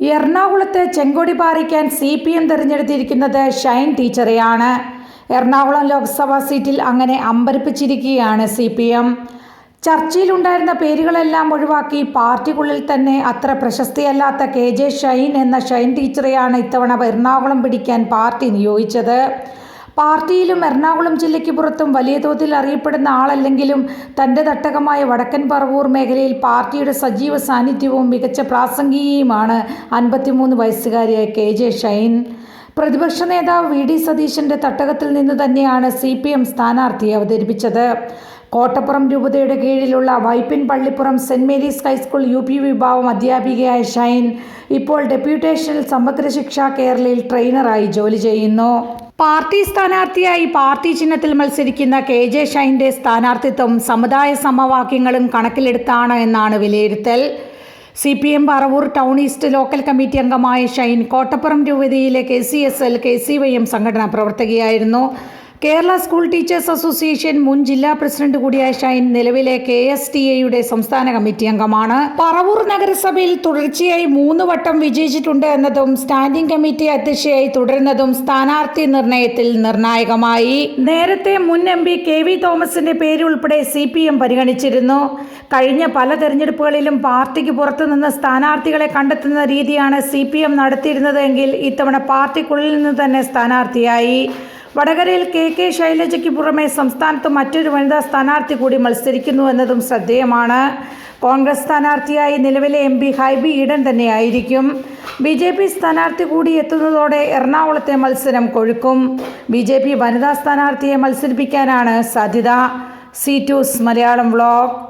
എറണാകുളത്ത് ചെങ്കോടി പാറിക്കാൻ സി പി എം തിരഞ്ഞെടുത്തിരിക്കുന്നത് ഷൈൻ ടീച്ചറെയാണ്. എറണാകുളം ലോക്സഭാ സീറ്റിൽ അങ്ങനെ അമ്പരിപ്പിച്ചിരിക്കുകയാണ് സി പി എം. ചർച്ചയിലുണ്ടായിരുന്ന പേരുകളെല്ലാം ഒഴിവാക്കി പാർട്ടിക്കുള്ളിൽ തന്നെ അത്ര പ്രശസ്തിയല്ലാത്ത കെ ജെ ഷൈൻ എന്ന ഷൈൻ ടീച്ചറെയാണ് ഇത്തവണ എറണാകുളം പിടിക്കാൻ പാർട്ടി നിയോഗിച്ചത്. പാർട്ടിയിലും എറണാകുളം ജില്ലയ്ക്ക് പുറത്തും വലിയ തോതിൽ അറിയപ്പെടുന്ന ആളല്ലെങ്കിലും തന്റെ തട്ടകമായ വടക്കൻ പറവൂർ മേഖലയിൽ പാർട്ടിയുടെ സജീവ സാന്നിധ്യവും മികച്ച പ്രാസംഗികയുമാണ് അൻപത്തിമൂന്ന് വയസ്സുകാരിയായ കെ ജെ ഷൈൻ. പ്രതിപക്ഷ നേതാവ് വി ഡി സതീശന്റെ തട്ടകത്തിൽ നിന്ന് തന്നെയാണ് സി പി എം സ്ഥാനാർത്ഥിയെ അവതരിപ്പിച്ചത്. കോട്ടപ്പുറം രൂപതയുടെ കീഴിലുള്ള Vypin Pallippuram saint Mary's high school U P വിഭാഗം അധ്യാപികയായ ഷൈൻ ഇപ്പോൾ ഡെപ്യൂട്ടേഷനിൽ സമഗ്ര ശിക്ഷ കേരളയിൽ ട്രെയിനറായി ജോലി ചെയ്യുന്നു. പാർട്ടി സ്ഥാനാർത്ഥിയായി പാർട്ടി ചിഹ്നത്തിൽ മത്സരിക്കുന്ന കെ ജെ ഷൈന്റെ സ്ഥാനാർത്ഥിത്വം സമുദായ സമവാക്യങ്ങളും കണക്കിലെടുത്താണ് എന്നാണ് വിലയിരുത്തൽ. C P M Paravur town east local committee അംഗമായ ഷൈൻ കോട്ടപ്പുറം രൂപതയിലെ K C S L K C Y M സംഘടനാ പ്രവർത്തകയായിരുന്നു. കേരള സ്കൂൾ ടീച്ചേഴ്സ് അസോസിയേഷൻ മുൻ ജില്ലാ പ്രസിഡന്റ് കൂടിയായ ഷൈൻ നിലവിലെ കെ എസ് ടി എയുടെ സംസ്ഥാന കമ്മിറ്റി അംഗമാണ്. പറവൂർ നഗരസഭയിൽ തുടർച്ചയായി മൂന്ന് വട്ടം വിജയിച്ചിട്ടുണ്ട് എന്നതും സ്റ്റാൻഡിംഗ് കമ്മിറ്റി അധ്യക്ഷയായി തുടരുന്നതും സ്ഥാനാർത്ഥി നിർണയത്തിൽ നിർണായകമായി. നേരത്തെ മുൻ എം പി കെ വി തോമസിന്റെ പേര് ഉൾപ്പെടെ സി പി എം പരിഗണിച്ചിരുന്നു. കഴിഞ്ഞ പല തെരഞ്ഞെടുപ്പുകളിലും പാർട്ടിക്ക് പുറത്തുനിന്ന് സ്ഥാനാർത്ഥികളെ കണ്ടെത്തുന്ന രീതിയാണ് സി പി എം നടത്തിയിരുന്നതെങ്കിൽ ഇത്തവണ പാർട്ടിക്കുള്ളിൽ നിന്ന് തന്നെ സ്ഥാനാർത്ഥിയായി. വടകരയിൽ കെ കെ ശൈലജയ്ക്ക് പുറമെ സംസ്ഥാനത്ത് മറ്റൊരു വനിതാ സ്ഥാനാർത്ഥി കൂടി മത്സരിക്കുന്നു എന്നതും ശ്രദ്ധേയമാണ്. കോൺഗ്രസ് സ്ഥാനാർത്ഥിയായി നിലവിലെ എം പി ഹൈബി ഈഡൻ തന്നെയായിരിക്കും. ബി ജെ പി സ്ഥാനാർത്ഥി കൂടി എത്തുന്നതോടെ എറണാകുളത്തെ മത്സരം കൊഴുക്കും. ബി ജെ പി വനിതാ സ്ഥാനാർത്ഥിയെ മത്സരിപ്പിക്കാനാണ് സാധ്യത. C two's Malayalam vlog.